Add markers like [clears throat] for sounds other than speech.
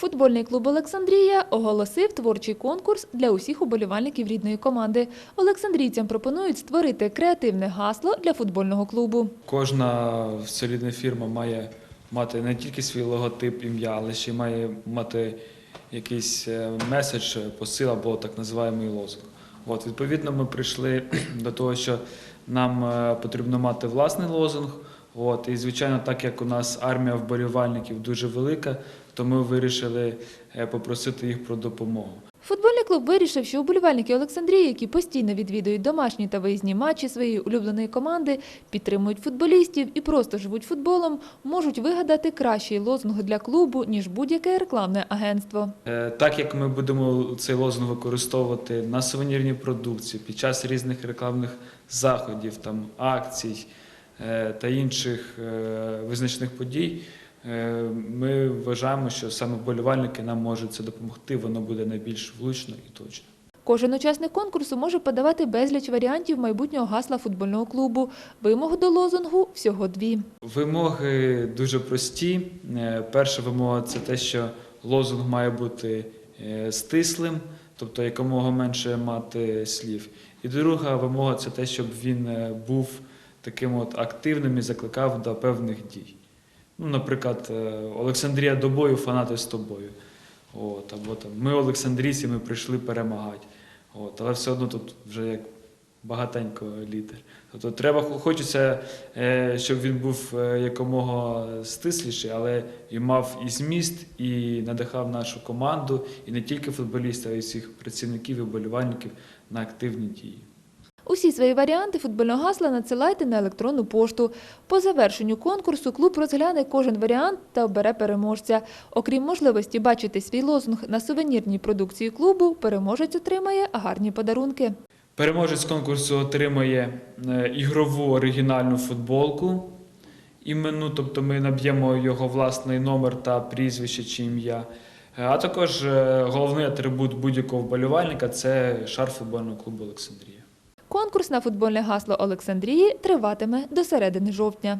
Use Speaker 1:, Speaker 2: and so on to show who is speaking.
Speaker 1: Футбольний клуб Олександрія оголосив творчий конкурс для усіх уболівальників рідної команди. Олександрійцям пропонують створити креативне гасло для футбольного клубу.
Speaker 2: Кожна солідна фірма має мати не тільки свій логотип, ім'я, але ще й має мати якийсь е, меседж, посил або так називаємий лозунг. От, відповідно, ми прийшли [clears throat] до того, що нам е, потрібно мати власний лозунг. От, і, звичайно, так як у нас армія вболівальників дуже велика, то ми вирішили е, попросити їх про допомогу.
Speaker 1: Футбольний клуб вирішив, що уболівальники Олександрії, які постійно відвідують домашні та виїзні матчі своєї улюбленої команди, підтримують футболістів і просто живуть футболом, можуть вигадати кращий лозунг для клубу, ніж будь-яке рекламне агентство.
Speaker 2: Е, Так як ми будемо цей лозунг використовувати на сувенірній продукції під час різних рекламних заходів, там, акцій та інших е, визначних подій, е, ми вважаємо, що саме вболівальники нам можуть це допомогти, воно буде найбільш влучно і точно.
Speaker 1: Кожен учасник конкурсу може подавати безліч варіантів майбутнього гасла футбольного клубу. Вимог до лозунгу всього дві.
Speaker 2: Вимоги дуже прості. Е, Перша вимога це те, що лозунг має бути е, стислим, тобто якомога менше мати слів. І друга вимога це те, щоб він е, був таким от активним і закликав до певних дій. Ну, наприклад, е, Олександрія до бою, фанати з тобою. От, або там ми Олександрійці, ми прийшли перемагати. От, але все одно тут вже як багатенько літер. Тобто треба хочеться, е, щоб він був е, якомога стисліший, але і мав і зміст, і надихав нашу команду, і не тільки футболістів, а й всіх працівників і вболівальників на активні дії.
Speaker 1: Усі свої варіанти футбольного гасла надсилайте на електронну пошту. По завершенню конкурсу клуб розгляне кожен варіант та обере переможця. Окрім можливості бачити свій лозунг на сувенірній продукції клубу, переможець отримає гарні подарунки.
Speaker 2: Переможець конкурсу отримає е, ігрову оригінальну футболку. Іменну, тобто ми наб'ємо його власний номер та прізвище чи ім'я. Е, А також е, головний атрибут будь-якого вболівальника це шар футбольного клубу Олександрія.
Speaker 1: Конкурс на футбольне гасло Олександрії триватиме до середини жовтня.